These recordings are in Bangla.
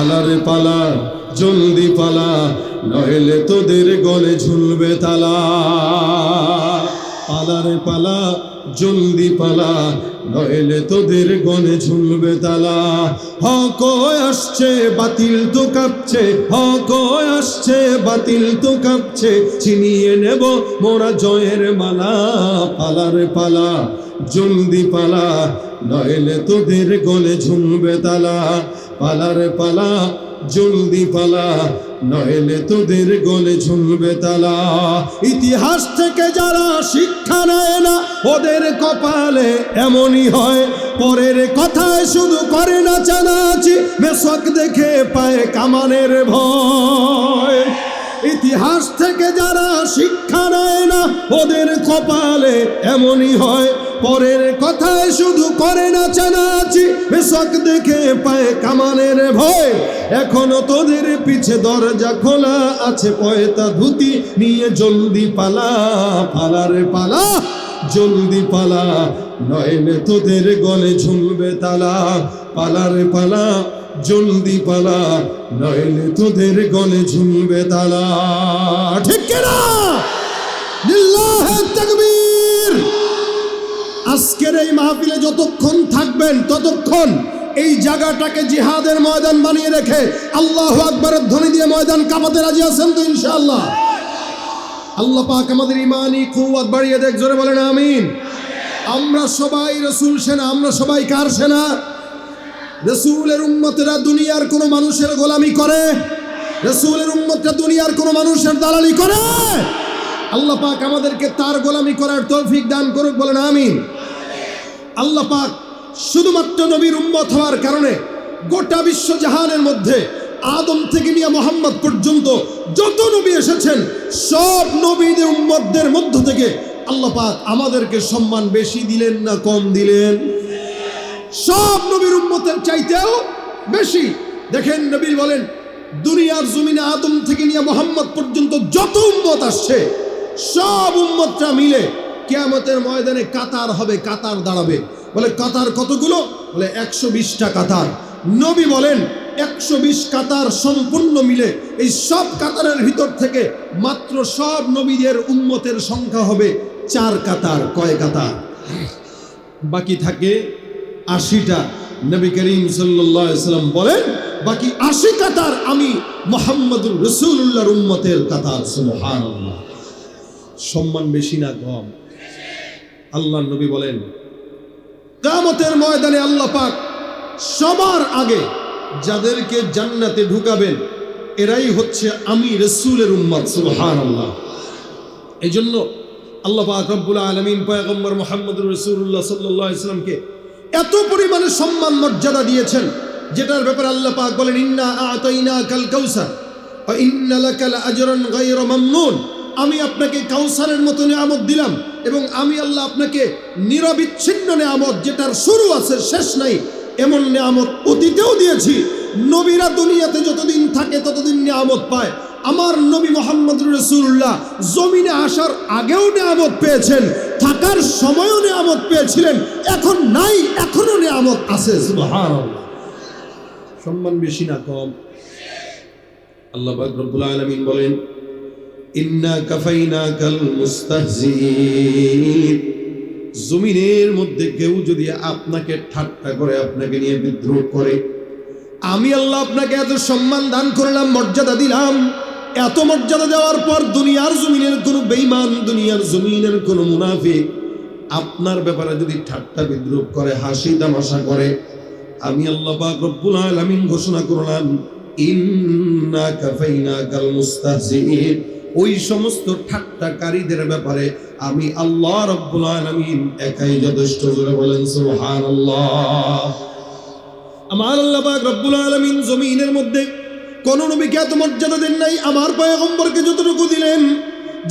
পালারে পালা জলদি পালা, নইলে তোদের গলে ঝুলবে তালা। পালারে পালা জলদি পালা, নইলে তোদের গলে ঝুলবে তালা। হক আসছে, বাতিল তো কাঁপছে, হক আসছে, বাতিল তো কাঁপছে চিনিয়ে নেব মোরা জয়ের মালা। পালারে পালা জলদি পালা, নইলে তোদের গলে ঝুলবে তালা। পালারে পালা, জলদি পালা, নইলে তোদের গলে ঝুলবে তালা। ইতিহাস থেকে যারা শিক্ষা নেয় না, ওদের কপালে এমনই হয়, পরের কথায় শুধু করে না চানাচি মেশক দেখে পায় কামানের ভয়। ইতিহাস থেকে যারা শিক্ষা নেয় না, ওদের কপালে এমনই হয় পরের কথায় শুধু করে না চানাচি। বেশক দেখে পায় কামানের ভয়। এখনও তোদের পিছে দরজা খোলা আছে, পয়তা ধুতি নিয়ে জলদি পালা, পালারে পালা, জলদি পালা। নয়নে তোদের গলে ঝুলবে তালা, পালারে পালা, জলদি পালা। নইলে তোদের গলে ঝুলবে তালা। ঠিক কিনা? লিল্লাহে তাকবীর। আজকের এই মাহফিলে যতক্ষণ থাকবেন, ততক্ষণ এই জায়গাটাকে জিহাদের ময়দান বানিয়ে রেখে আল্লাহ আকবরের ধ্বনি দিয়ে ময়দান কাঁপাতে রাজি আছেন তো ইনশাআল্লাহ? আল্লাহ পাক আমাদের ইমানি কুয়াত বাড়িয়ে দেখ, জোরে বলেন আমিন। আমরা সবাই রসুল সেনা, আমরা সবাই কার সেনা? রসুলের উম্মতেরা দুনিয়ার কোনো মানুষের গোলামি করে? রসুলের উম্মতরা দুনিয়ার কোনো মানুষের দালালি করে? আল্লাহ পাক আমাদেরকে তার গোলামি করার তৌফিক দান করুক, বলেন আমিন। আল্লাহ পাক শুধুমাত্র নবীর উম্মত হওয়ার কারণে গোটা বিশ্ব জাহানের মধ্যে আদম থেকে নিয়ে মোহাম্মদ পর্যন্ত যত নবী এসেছেন, সব নবীদের উম্মতদের মধ্য থেকে আল্লাহ পাক আমাদেরকে সম্মান বেশি দিলেন না কম দিলেন? সব নবীর উম্মতের চাইতেও বেশি। দেখেন নবী বলেন, দুনিয়ার জমিনে আদম থেকে নিয়ে মোহাম্মদ পর্যন্ত যত উম্মত আসছে, সব উম্মতটা মিলে কেয়ামতের ময়দানে কাতার হবে, কাতার দাঁড়াবে। বলে, কাতার কতগুলো? বলে, একশো বিশটা কাতার। নবী বলেন, একশো বিশ কাতার সম্পূর্ণ মিলে এই সব কাতারের ভিতর থেকে মাত্র সব নবীদের উন্মতের সংখ্যা হবে চার কাতার। কয় কাতার? বাকি থাকে আশিটা। নবী করিম সাল্লাম বলেন, বাকি আশি কাতার আমি মোহাম্মদুর রসুল্লাহর উম্মতের কাতার। সম্মান বেশি না কম। আল্লাহ নবী বলেন কামতের ময়দানে আল্লাহ পাক সবার আগে যাদেরকে জান্নাতে ঢুকাবেন, এরাই হচ্ছে আমি রসুলের উম্মত। সুবহানাল্লাহ। এই জন্য আল্লাহ পাক আলমিন পয়গম্বর মোহাম্মদ রসুল্লাহ সাল্লাহ ইসলামকে এত পরিমাণে সম্মান, মর্যাদা দিয়েছেন, যেটার ব্যাপারে আল্লাহ পাক বলেন, ইন্না আতাইনা কাল কাউসার ও ইন্না লাকাল আজরান গায়রা মামনুন। আমি আপনাকে কাউসারের মতো নিয়ামত দিলাম এবং আমি আল্লাহ আপনাকে নিরবিচ্ছিন্ন নিয়ামত যেটার শুরু আছে শেষ নাই, এমন নিয়ামত অতীতেও দিয়েছি। নবীরা দুনিয়াতে যতদিন থাকে ততদিন নিয়ামত পায়। আমার নবী মোহাম্মদ রসুল্লাহ জমিনে আসার আগেও নিয়ামত পেয়েছেন, থাকার সময়ও নিয়ামত পেয়েছিলেন, এখন নাই, এখনও নিয়ামত আছে সম্মান বেশি না কম। আল্লাহ আলামিন বলেন ইন্না কাফাইনাকাল মুস্তাহজিন। জমিনের মধ্যে কেউ যদি আপনাকে ঠাট্টা করে, আপনাকে নিয়ে বিদ্রোহ করে, আমি আল্লাহ আপনাকে এত সম্মান দান করলাম, মর্যাদা দিলাম। এত মর্যাদা দেওয়ার পর দুনিয়ার জমিনের কোনো বেইমান দুনিয়ার জমিনের কোনো মুনাফিক আপনার ব্যাপারে যদি ঠাট্টা বিদ্রুপ করে, হাসি তামাশা করে, আমি আল্লাহ পাক রব্বুল আলামিন ঘোষণা করলাম, ইন্না কাফাইনাকাল মুস্তাহজিন। ওই সমস্ত ঠাট্টাকারীদের ব্যাপারে আমি আল্লাহ রব্বুল আলামিন একাই যথেষ্ট করে বলেন, সুবহানাল্লাহ। আমার আল্লাহ রব্বুল আলামিন জমিনের মধ্যে কোন নবীকে এত মর্যাদা দেন নাই, আমার পয়গম্বরকে যতটুকু দিলেন,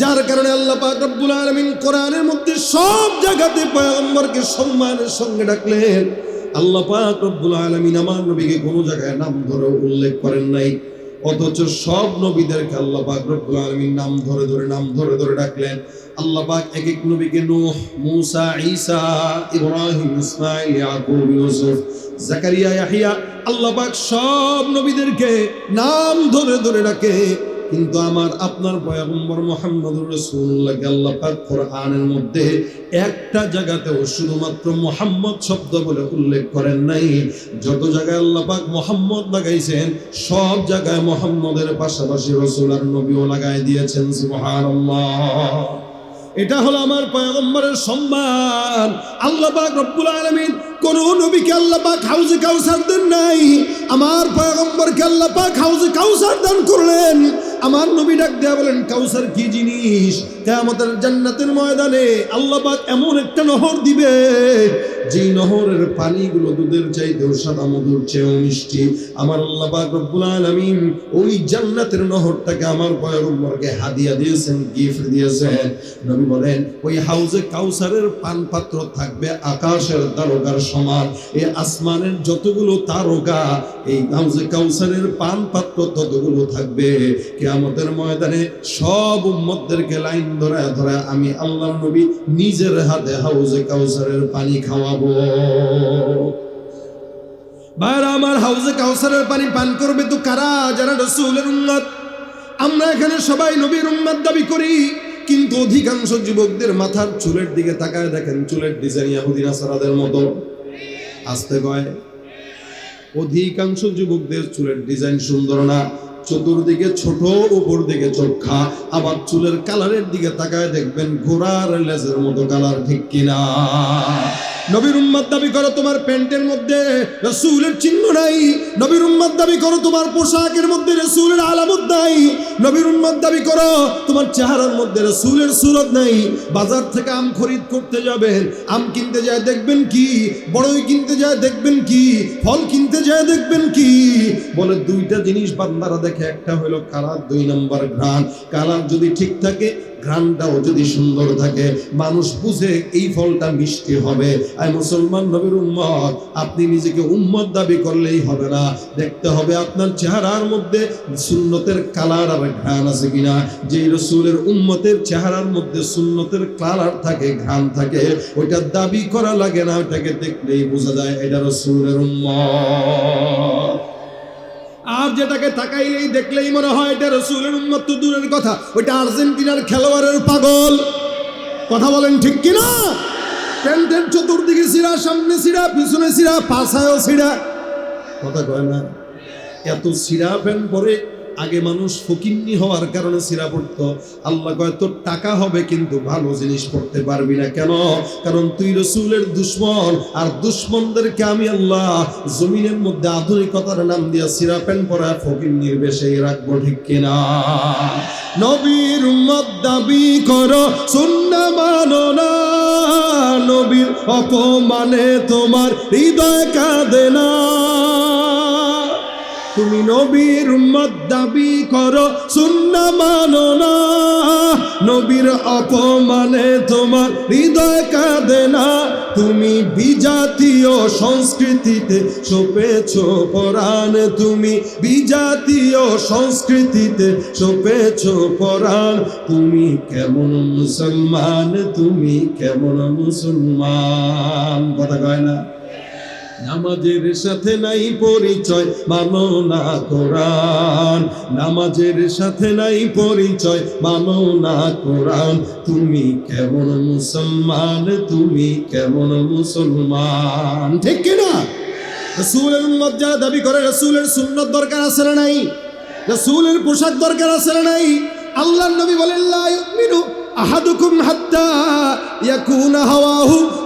যার কারণে আল্লাহ পাক রব্বুল আলামিন কোরআনের মধ্যে সব জায়গাতে পয়গম্বরকে সম্মানের সঙ্গে ডাকলেন। আল্লাহ পাক রব্বুল আলামিন আমার নবীকে কোনো জায়গায় নাম ধরে উল্লেখ করেন নাই। অথচ সব নবীদেরকে আল্লাহ পাক রব্বুল আলামিন নাম ধরে ধরে, নাম ধরে ধরে ডাকলেন। আল্লাহ পাক এক এক নবীকে নূহ, মূসা, ঈসা, ইব্রাহিম ইসমাঈল ইয়াকুব, ইউসুফ, জাকারিয়া ইয়াহইয়া আল্লাহ পাক সব নবীদেরকে নাম ধরে ধরে ডাকে। কিন্তু আমার আপনার পয়গম্বর মোহাম্মদুর রাসূলুল্লাহকে আল্লাহ কোরআনের মধ্যে একটা জায়গাতেও শুধুমাত্র মোহাম্মদ শব্দ বলে উল্লেখ করেন নাই। যত জায়গায় আল্লাহ পাক মোহাম্মদ লাগাইছেন, সব জায়গায় মোহাম্মদের পাশাপাশি রসুল আর নবীও লাগাই দিয়েছেন এটা হলো আমার পয়গম্বরের সম্মান। আল্লাহ পাক রব্বুল আলামিন কোন নবীকে আল্লাহ পাক হাউজে কাউসার দেন নাই। আমার পয়গম্বরকে আল্লাহ পাক হাউজে কাউসার দান করলেন। আমার নবী ডাক দেয়া বলেন, কাউসার কি জিনিস? কিয়ামতের জান্নাতের ময়দানে আল্লাহ পাক এমন একটা নহর দিবে যেই নহরের পানিগুলো দুধের চাইতেও সাদা মধুর চেয়েও মিষ্টি, আমার আল্লাহ রব্বুল ওই জান্নাতের নহরটাকে আমার পয়গম্বরকে হাদিয়া দিয়েছেন, গিফট দিয়েছেন। নবী বলেন, ওই হাউজে কাউসারের থাকবে আকাশের সমান, এই আসমানের যতগুলো তারকা, এই হাউজে কাউসারের পান পাত্র ততগুলো থাকবে। কিয়ামতের ময়দানে সব উম্মতদেরকে লাইন ধরে ধরে আমি আল্লাহর নবী নিজের হাতে হাউজে কাউসারের পানি খাওয়াবো। ভাইরা, আমার হাউজে কাউসারের পানি পান করবে তো কারা? যারা রসুলের উন্মত আমরা এখানে সবাই নবীর উম্মত দাবি করি, কিন্তু অধিকাংশ যুবকদের মাথার চুলের দিকে তাকায় দেখেন, চুলের ডিজাইন ইয়াহুদি নাসারাদের মতো। আসতে কয়। অধিকাংশ যুবকদের চুলের ডিজাইন সুন্দর না। চতুর্দিকে ছোট উপর দিকে চোখা। আবার চুলের কালারের দিকে তাকায় দেখবেন ঘোড়ার লেজের মতো কালার ঠিক কিনা? নবীর উম্মত দাবি করো তোমার প্যান্টের মধ্যে রসুলের চিহ্ন নাই। নবীর উম্মত দাবি করো তোমার পোশাকের মধ্যে রসুলের আলামত নাই। নবীর উম্মত দাবি করো তোমার চেহারার মধ্যে রসুলের সুরত নাই। বাজার থেকে আম খরিদ করতে যাবেন আম কিনতে যায় দেখবেন কি? বড়ই কিনতে যায় দেখবেন কি? ফল কিনতে যায় দেখবেন কি? বলে দুইটা জিনিস বান্দারা দেখে, একটা হলো কালার, দুই নম্বর ঘ্রাণ। কালার যদি ঠিক থাকে, ঘ্রাণটাও যদি সুন্দর থাকে, মানুষ বুঝে এই ফলটা মিষ্টি হবে। আই মুসলমান নবীর উম্মত, আপনি নিজেকে উম্মত দাবি করলেই হবে না। দেখতে হবে আপনার চেহারার মধ্যে সুন্নতের কালার আর ঘ্রাণ আছে কিনা। যেই রসুলের উম্মতের চেহারার মধ্যে সুন্নতের কালার থাকে, ঘ্রাণ থাকে, ওইটা দাবি করা লাগে না, ওইটাকে দেখলেই বোঝা যায় এটা রসুলের উম্মত। আর যেটাকে তাকাইলেই দেখলেই মনে হয় এটা রসুলের উন্মত তো দূরের কথা, ওইটা আর্জেন্টিনার খেলোয়াড়ের পাগল। কথা বলেন ঠিক কিনা? প্যান্টের চতুর্দিকে সিরা, সামনে সিরা, পিছনে সিরা পাশায়ও সিরা। কথা কয় না? এত সিরা প্যান্ট পরে আগে মানুষ ফকিন্নি হওয়ার কারণে সিরা পড়তো। আল্লাহ কয়, তোর টাকা হবে কিন্তু ভালো জিনিস পড়তে পারবি না। কেন? কারণ তুই রসুলের দুশ্মন, আর দুশ্মনদেরকে আমি আল্লাহ জমিনের মধ্যে আধুনিকতার নাম দিয়া সিরা প্যান্ট পরা ফকিন্নির বেশে রাখব, ঠিক কিনা? নবীর উম্মত দাবি করো শূন্য মানো না। নবীর অপমানে তোমার হৃদয় কাঁদে না। তুমি নবীর উম্মত দাবি করো শূন্য মানো না। নবীর অপমানে তোমার হৃদয় কাঁদে না। তুমি বিজাতীয় সংস্কৃতিতে সপেছ পরাণ। তুমি বিজাতীয় সংস্কৃতিতে সপেছ পরাণ। তুমি কেমন মুসলমান, তুমি কেমন মুসলমান। কথা কয় না। নামাজের সাথে নাই পরিচয়, মানো না কোরআন। নামাজের সাথে নাই পরিচয়, মানো না কোরআন। তুমি কেমন মুসলমান, তুমি কেমন মুসলমান। ঠিক কিনা রসুলের উম্মত যারা দাবি করে, রসুলের সুন্নত দরকার আছে না নাই? রসুলের পোশাক দরকার আছে না নাই? আল্লাহ নবী বলেন, লা ইউমিনু আহাদুকুম হাত্তা ইয়াকুনা হাওয়াহু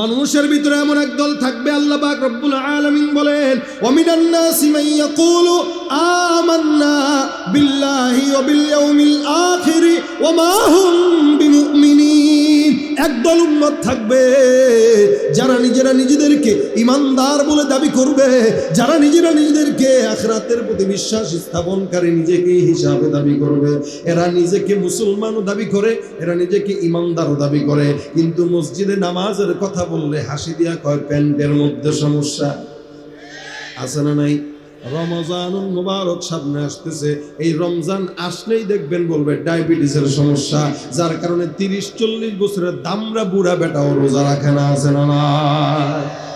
মানুষের ভিতরে এমন একদল থাকবে, আল্লাহ পাক রব্বুল আলামিন বলেন ওমিনান্না সিমাইয়া কুলু আমান্না বিল্লাহি ওয়া বিল আখির ওয়া মা একদল উম্মত থাকবে, যারা নিজেরা নিজেদেরকে ইমানদার বলে দাবি করবে, যারা নিজেরা নিজেদেরকে আখরাতের প্রতি বিশ্বাস স্থাপনকারী নিজেকে হিসাবে দাবি করবে। এরা নিজেকে মুসলমানও দাবি করে, এরা নিজেকে ইমানদারও দাবি করে। কিন্তু মসজিদে নামাজের কথা বললে হাসি দিয়া কয়, প্যান্টের মধ্যে সমস্যা আছে না নাই? রমজানুল মুবারক সামনে আসতেছে। এই রমজান আসলেই দেখবেন বলবে ডায়াবেটিসের সমস্যা, যার কারণে তিরিশ চল্লিশ বছরের দামরা বুড়া বেটাও রোজা রাখে না, আছে না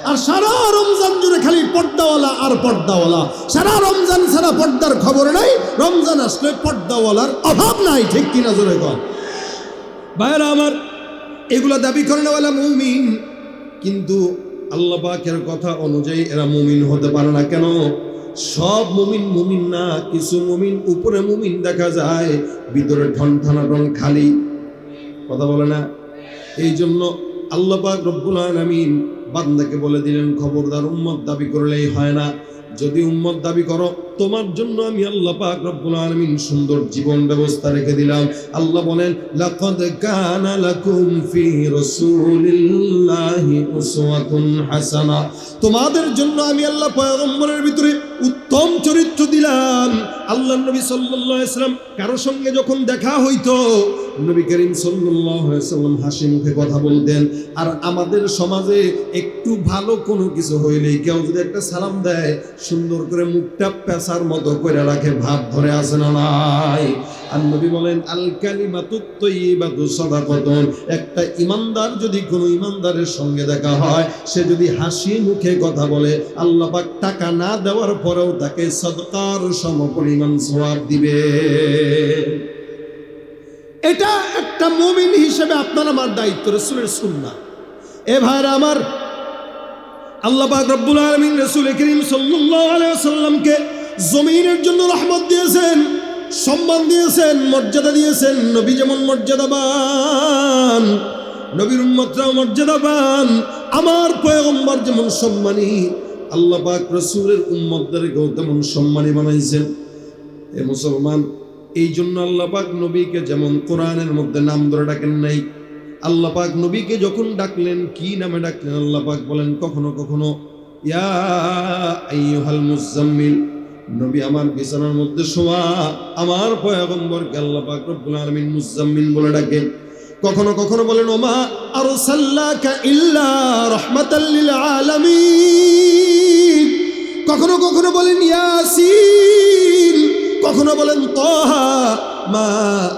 আর সারা রমজান জুড়ে খালি পর্দাওয়ালা আর পর্দাওয়ালা। সারা রমজান সারা পর্দার খবর নাই, রমজান আসলে পর্দাওয়ালার অভাব নাই, ঠিক কিনা জোরে কর ভাইরা আমার, এগুলো দাবি করেনওয়ালা মুমিন। কিন্তু আল্লাহ পাকের কথা অনুযায়ী এরা মুমিন হতে পারে না। কেন? সব মুমিন মুমিন না, কিছু মুমিন, উপরে মুমিন দেখা যায় ভিতরে ঠনঠন রং খালি। কথা বলে না? এই জন্য আল্লাহ পাক রব্বুল আলমিন বান্দাকে বলে দিলেন, খবরদার উম্মত দাবি করলেই হয় না। যদি উম্মত দাবি করো তোমার জন্য আমি আল্লাহ পাক রব্বুল আলামিন সুন্দর জীবন ব্যবস্থা রেখে দিলাম। আল্লাহ বলেন, লাকাদ কানা লাকুম ফি রাসূলিল্লাহি উসওয়াতুন হাসানা। তোমাদের জন্য আমি আল্লাহ পয়গম্বরের ভিতরে উত্তম চরিত্র দিলাম। আল্লাহ নবী সাল্লাল্লাহু আলাইহি সাল্লাম কারও সঙ্গে যখন দেখা হইতো, নবী করিম সাল্লাল্লাহু আলাইহি সাল্লাম হাসি মুখে কথা বলতেন। আর আমাদের সমাজে একটু ভালো কোনো কিছু হইলেই কেউ যদি একটা সালাম দেয়, সুন্দর করে মুখটা পেশার মতো করে রাখে ভাব ধরে আসে না নাই? আর নবী বলেন, আল কালিমাতু তৈবাতু সাদাকাতুন। একটা ইমানদার যদি কোনো ইমানদারের সঙ্গে দেখা হয়, সে যদি হাসি মুখে কথা বলে, আল্লাহ পাক টাকা না দেওয়ার পরেও তাকে সদকার সমপরিমাণ সওয়াব দিবে। এটা একটা মুমিন হিসেবে আপনার আমার দায়িত্ব, রসুলের সুন্নাহ। এ ভাইরা আমার, আল্লাহ পাক রব্বুল আলামিন রাসূল করিম সাল্লাল্লাহু আলাইহি ওয়াসাল্লামকে জমিনের জন্য রহমত দিয়েছেন, সম্মান দিয়েছেন, মর্যাদা দিয়েছেন, নবী যেমন মর্যাদাবান নবীর উম্মতরাও মর্যাদাবান আমার পয়গম্বর যেমন সম্মানী, আল্লাহ পাক রসুলের উম্মতদেরকেও তেমন সম্মানী বানাইছেন। এ মুসলমান, এই জন্য আল্লাহ পাক নবীকে যেমন কোরআনের মধ্যে নাম ধরে ডাকেন নাই, আল্লাহ পাক নবীকে যখন ডাকলেন, কি নামে ডাকলেন আল্লাহ পাক বলেন, কখনো কখনো, ইয়া আইয়ুহাল মুজাম্মিল নবী আমার বিছানার মধ্যে শোয়া, আমার পয়গম্বরকে আল্লাহ পাক রব্বুল আলামিন মুজাম্মিল বলে ডাকে কখনো কখনো বলেন, ওমা আরসাল্লাকা ইল্লা রাহমাতাল লিল আলামিন। কখনো কখনো বলেন, ইয়াসিন। কখনো বলেন, তহা মা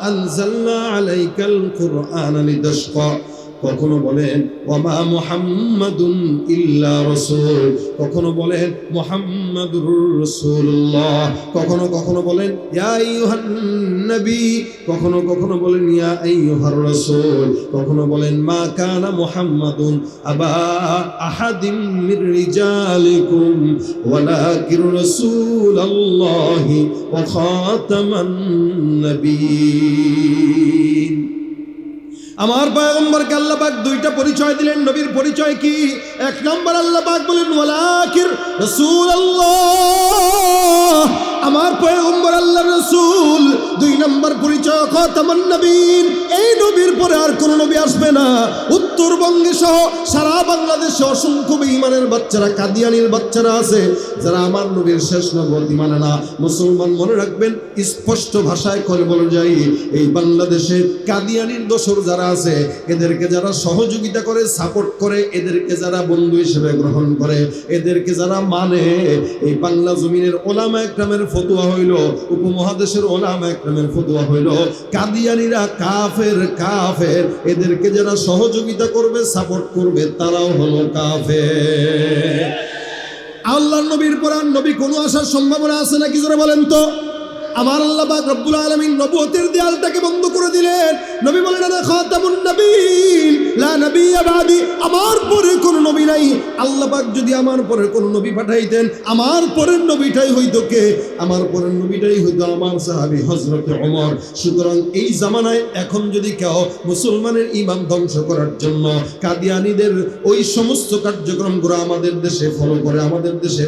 আনজালনা আলাইকাল কুরআন লিতাশকা কখনো বলেন ওয়ামা মুহাম্মাদুন ইল্লা রাসূল কখনো বলেন, মুহাম্মাদুর রাসূলুল্লাহ কখনো কখনো বলেন নবী কখনো কখনো বলেন, ইয়া আইয়ুহার রাসূল কখনো বলেন, মা কানা মুহাম্মাদুন আবা আহাদিম রিজালিকুম ওয়ালাকিন রাসূলুল্লাহি ওয়া খাতামান নবীন আমার পয়গম্বরকে আল্লাহ পাক দুইটা পরিচয় দিলেন। নবীর পরিচয় কি? এক নম্বর আল্লাহবাক বলেন, ওয়ালাকির রাসূলুল্লাহ। আমার পয়গম্বর আল্লাহ রাসূল, দুই নম্বর পরিচয় খাতামুন নবীন এই নবীর পরে আর কোন নবী আসবে না। উত্তরবঙ্গে সহ সারা বাংলাদেশে অসংখ্য বেঈমানের বাচ্চারা, কাদিয়ানির বাচ্চারা আছে। যারা আমার নবীর শেষ নবতী মানে না। মুসলমান মনে রাখবেন, স্পষ্ট ভাষায় করে বলে যাই, এই বাংলাদেশে কাদিয়ানির দোসর যারা আছে, এদেরকে যারা সহযোগিতা করে সাপোর্ট করে, এদেরকে যারা বন্ধু হিসেবে গ্রহণ করে, এদেরকে যারা মানে এই বাংলা জমিনের ওলামা একরামের ফতুয়া হইল, উপমহাদেশের ওলামা একরামের ফতুয়া হইল। কাদিয়ানিরা কাফের কাফের। এদেরকে যারা সহযোগিতা করবে সাপোর্ট করবে, তারাও হলো কাফের। আল্লাহ নবীর পর নবী কোনো আসার সম্ভাবনা আছে নাকি? যারা বলেন তো। আমার আল্লাহ রব্বুল আলামিন নবুয়তের দেয়ালটাকে বন্ধ করে দিলেন। নবী বলেন আনা খাতামুন নবীন লা নবিয়্যা বাদি। আমার পরে কোন নবী নাই। আল্লাহ যদি আমার পরে কোন নবী পাঠাইতেন, আমার পরের নবীটাই হইতো কে? আমার পরের নবীটাই হইতো আমার সাহাবী হযরত ওমর। সুতরাং এই জামানায় এখন যদি কেউ মুসলমানের ইমান ধ্বংস করার জন্য কাদিয়ানীদের ওই সমস্ত কার্যক্রমগুলো আমাদের দেশে ফলো করে, আমাদের দেশে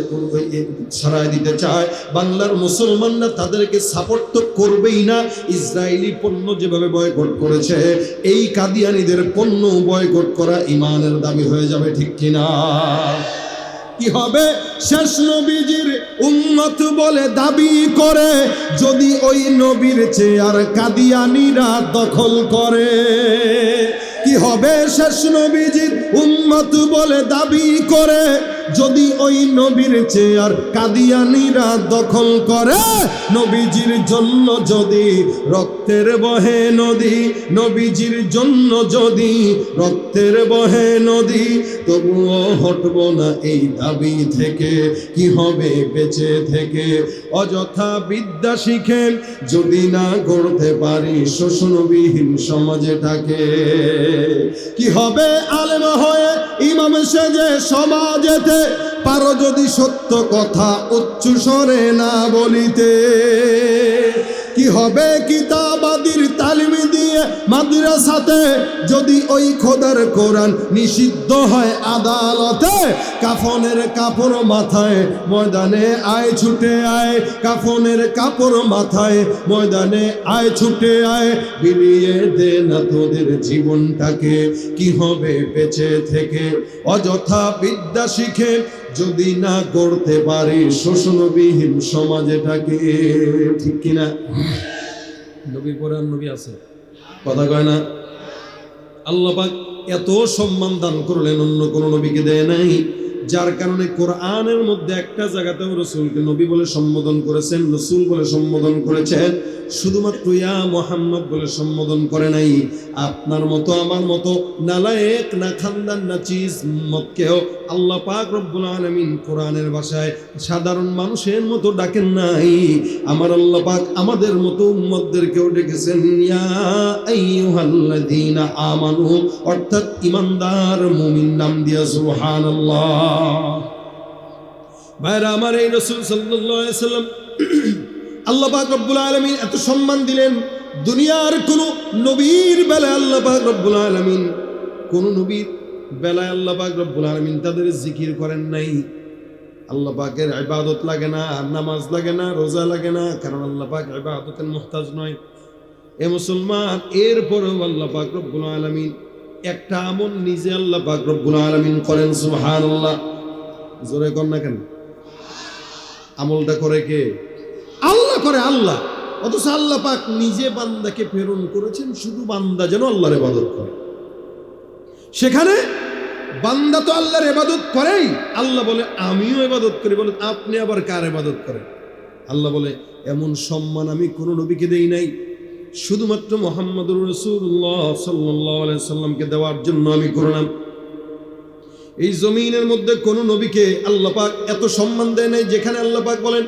ছড়ায় দিতে চায়, বাংলার মুসলমানরা তাদেরকে সাপোর্ট তো করবেই না। ইসরায়েলি পণ্য যেভাবে বয়কট করেছে, এই কাদিয়ানিদের পণ্য বয়কট করা ইমানের দাবি হয়ে যাবে ঠিক কিনা? কি হবে? শেষ নবীজির উম্মত বলে দাবি করে, যদি ওই নবীর চেয়ার কাদিয়ানিরা দখল করে। কি হবে? শেষ নবীজির উম্মত বলে দাবি করে যদি ওই নবীর চেয়ার কাদিয়ানিরা দখল করে, নবীজির জন্য যদি রক্তের বহে নদী, নবীজির জন্য যদি রক্তের বহে নদী, তবুও হটব না এই দাবি থেকে, কি হবে বেঁচে থেকে? অযথা বিদ্যা শিখে যদি না গড়তে পারি শোষণবিহীন সমাজেটাকে কি হবে আলেম হয়ে ইমাম সেজে সমাজেতে? পারো যদি সত্য কথা উচ্চ স্বরে না বলিতে। কি হবে কিতাবাদির তালিম দিয়ে মাদ্রাসাতে যদি ওই খোদার কোরআন নিষিদ্ধ হয় আদালতে, কাফনের কাপড় মাথায় ময়দানে আয়, ছুটে আয়। কাফনের কাপড় মাথায় ময়দানে আয়, ছুটে আয়। বিলিয়ে দে না তোদের জীবনটাকে, কি হবে বেঁচে থেকে? অযথা বিদ্যা শিখে যদি না করতে পারি শোষণবিহীন সমাজেটাকে, ঠিক কিনা? নবীর পরে আর নবী আছে। কথা কয় না? আল্লাহ পাক এত সম্মান দান করলেন, অন্য কোনো নবীকে দেয় নাই। যার কারণে কোরআনের মধ্যে একটা জায়গাতেও রসুলকে নবী বলে সম্বোধন করেছেন, রসুল বলে সম্বোধন করেছেন। শুধুমাত্র ইয়া মোহাম্মদ বলে সম্বোধন করে নাই। আপনার মতো, আমার মতো নালায়েক না খানদান, না চিজ মতকেও আল্লাহ পাক রব্বুল আলামিন কোরআনের ভাষায় সাধারণ মানুষের মতো ডাকেন নাই। আমার আল্লাহ পাক আমাদের মতো উম্মতদেরকেও ডেকেছেন, ইয়া আমানু, অর্থাৎ ইমানদার মুমিন নাম দিয়া সুবহানাল্লাহ। ভাইরা, আমার এই রাসূল সাল্লাল্লাহু আলাইহি সাল্লাম আল্লাহ পাক রব্বুল আলামিন এত সম্মান দিলেন, দুনিয়ার কোন নবীর বেলায় আল্লাহ পাক রব্বুল আলামিন, কোন নবীর বেলায় আল্লাহ পাক রব্বুল আলামিন তাদের জিকির করেন নাই। আল্লাহ ইবাদত লাগে না, নামাজ লাগে না, রোজা লাগে না, কারণ আল্লাহ পাক ইবাদতের মুহতাজ নয়। এ মুসলমান, এরপরেও আল্লাহ পাক রব্বুল আলামিন একটা আমল নিজে আল্লাহ পাক রব্বুল আলামিন করেন, সুবহানাল্লাহ। জোরে কর না কেন? আমলটা করে কে? আল্লাহ করে আল্লাহ। অথচ আল্লাহ পাক নিজে বান্দাকে প্রেরণ করেছেন, শুধু বান্দা যেন আল্লাহর ইবাদত করে। সেখানে বান্দা তো আল্লাহর ইবাদত করেই। আল্লাহ বলে, আমিও ইবাদত করি। বলে, আপনি আবার কার ইবাদত করেন? আল্লাহ বলে, এমন সম্মান আমি কোনো নবীকে দেই নাই। শুধুমাত্র মোহাম্মদুর রসুল্লাহ সাল্লাহ সাল্লামকে দেওয়ার জন্য আমি করলাম এই জমিনের মধ্যে কোন নবীকে আল্লাহ পাক এত সম্মান দেয় নাই যেখানে আল্লাহ পাক বলেন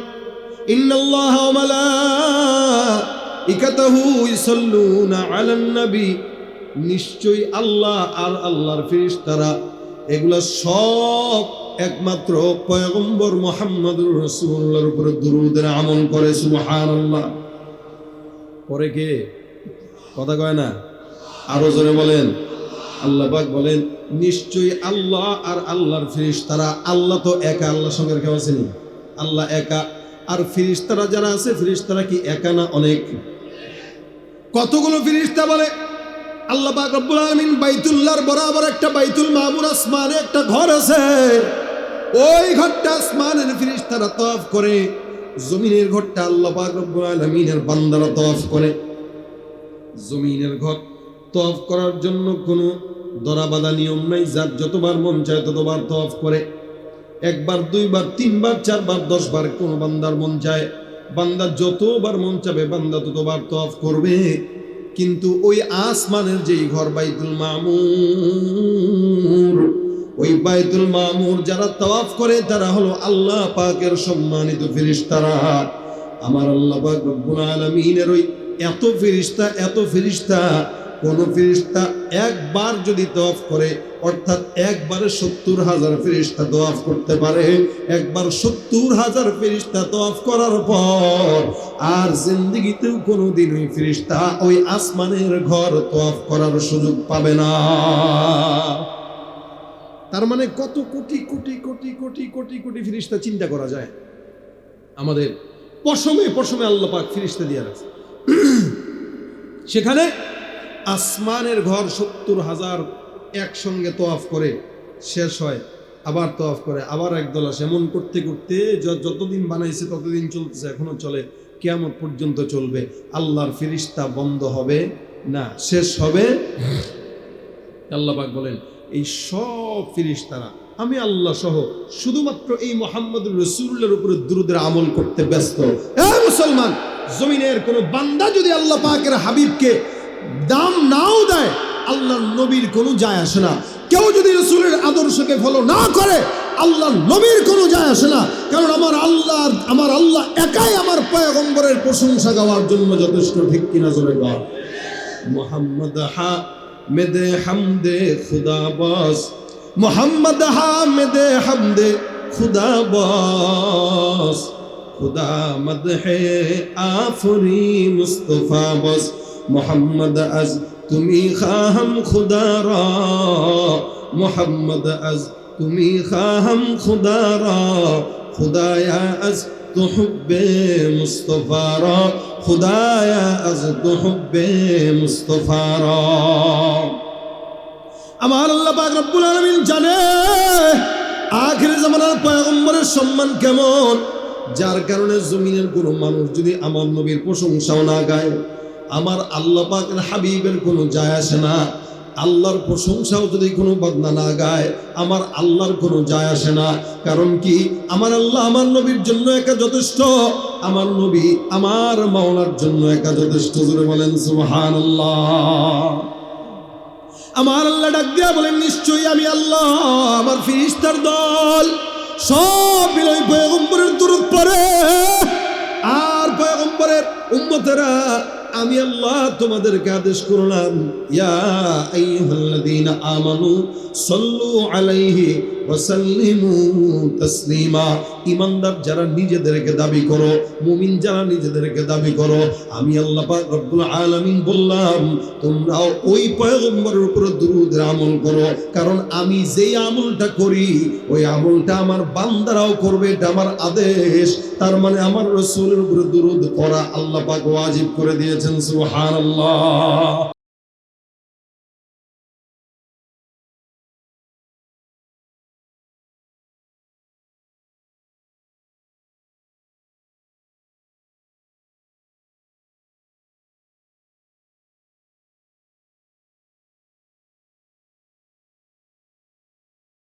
ইন্নাল্লাহ ওয়া মালাইকাতাহু ইসাল্লুনা নিশ্চয়ই আল্লাহ আর আল্লাহর ফেরেশতারা এগুলা সব একমাত্র পয়গম্বর মোহাম্মদুর রাসূলুল্লাহর উপরে দুরূদের আমল করে, সুবহানাল্লাহ। পরে কে? কথা কয় না? আরও জোরে বলেন। আল্লাহ পাক বলেন, নিশ্চয়ই আল্লাহ আর আল্লাহর ফেরেশতারা, আল্লাহ তো একা, আল্লাহর সঙ্গে কেউ আছেনি আল্লাহ একা আর ফিরিস্তারা যারা আছে, ফিরিস্তারা কি একা না অনেক? কতগুলো ফিরিস্তা বলে? আল্লাহ পাক রব্বুল বরাবর একটা বাইতুল মামুর আসমানে একটা ঘর আছে। ওই ঘরটা আসমানের ফিরিস্তারা তওয়াফ করে, জমিনের ঘরটা আল্লাহ পাক আলামিনের বান্দারা তফ করে। জমিনের ঘর তওয়াফ করার জন্য কোনো দরাবাদা নিয়ম নাই, যার যতবার মন চায় ততবার তওয়াফ করে। একবার, দুইবার, তিনবার, চারবার, দশবার কোন বান্দার মন চায়। বান্দা যতবার মন চাবে, বান্দা ততবার তওয়াফ করবে। কিন্তু ওই আসমানের যেই ঘর, বাইতুল মামুর, ওই বাইতুল মামুর যারা তওয়াফ করে, তারা হলো আল্লাহ পাকের সম্মানিত ফেরেশতারা। আমার আল্লাহ পাক রব্বুল আলামিনের ওই এত ফেরেশতা এত ফেরেশতা কোন ফেরিস্তা একবার যদি তওয়াফ করে, অর্থাৎ একবারে সত্তর হাজার ফেরিস্তা তওয়াফ করতে পারে, একবার সত্তর হাজার ফেরিস্তা তওয়াফ করার পর আর জিন্দগিতেও কোনোদিন ওই ফেরিস্তা ওই আসমানের ঘর তওয়াফ করার সুযোগ পাবে না। তার মানে কত কোটি কোটি কোটি কোটি কোটি কোটি ফেরিস্তা চিন্তা করা যায়। আমাদের পশমে পশমে আল্লাহ পাক ফিরিস্তে দিয়ে রাখছে। সেখানে আসমানের ঘর সত্তর হাজার একসঙ্গে তোয়াফ করে, শেষ হয়, আবার তোয়াফ করে, আবার একদল আসে। এমন করতে করতে যতদিন বানাইছে ততদিন চলতেছে, এখনও চলে। কেয়ামত পর্যন্ত চলবে। আল্লাহর ফিরিস্তা বন্ধ হবে না, শেষ হবে আল্লাহ পাক বলেন, এই সব ফিরিস্তারা। আমি আল্লাহ সহ শুধুমাত্র এই মোহাম্মদ রসুলের উপরে দুরুদের আমল করতে ব্যস্ত। হ্যাঁ মুসলমান, জমিনের কোন বান্দা যদি আল্লাহ পাকের হাবিবকে দাম নাও দেয় আল্লাহ নবীর কোনো যায় আসে না। কেউ যদি রসুলের আদর্শকে ফলো না করে আল্লাহ নবীর কোনো যায় আসে না। কারণ আমার আল্লাহ আমার আল্লাহ একাই আমার পয়গম্বরের প্রশংসা গাওয়ার জন্য যথেষ্ট, ঠিক কিনা জোরে মোহাম্মদ হামেদ হামদে খুদা বাস। মোহাম্মদ হামেদ হামদে খুদা বাস। খুদা মদ হে আফরি মুস্তফা বস। মোহাম্মদ আজ তুমি খাহম খুদা রা মোহাম্মদ আজ তুমি খাহম খুদা রা খুদায়া আজ تو حب مصطفى را خدایا از تو حب مصطفى را আমার আল্লাহ পাক রব্বুল আলামিন জানে আখির জামানার পয়গম্বরের সম্মান কেমন যার কারণে জমিনের কোনো মানুষ যদি আমার নবীর প্রশংসাও না গায় আমার আল্লাহ পাকের হাবিবের কোনো যায় আসে না। আল্লাহর প্রশংসাও যদি কোনো বদনা না গায়, আমার আল্লাহর কোনো যায় আসে না। কারণ কি? আমার আল্লাহ আমার নবীর জন্য একা যথেষ্ট, আমার নবী আমার মাওলার জন্য একা যথেষ্ট। জোরে বলেন, সুবহানাল্লাহ। আমার আল্লাহ ডাক দিয়া বলেন, নিশ্চয়ই আমি আল্লাহ, আমার ফিরিস্তার দল। সব পয়গম্বরের দূরত পরে আর পয়গম্বরের উম্মতেরা আমি আল্লাহ তোমাদেরকে আদেশ করলাম, ইয়া আইয়ুহাল্লাযীনা আমানু সাল্লু আলাইহি ওয়া তাসলিমা। ঈমানদার যারা নিজেদেরকে দাবি করো, মুমিন যারা নিজেদেরকে দাবি করো, আমি আল্লাহ পাক রব্বুল আলামিন বললাম, তোমরাও ওই পয়গম্বরের উপরে দুরুদের আমল করো, কারণ আমি যেই আমলটা করি, ওই আমলটা আমার বান্দারাও করবে, এটা আমার আদেশ। তার মানে আমার রসুলের উপরে দুরুদ করা আল্লাহ পাক ওয়াজিব করে দিয়েছেন সুবহানাল্লাহ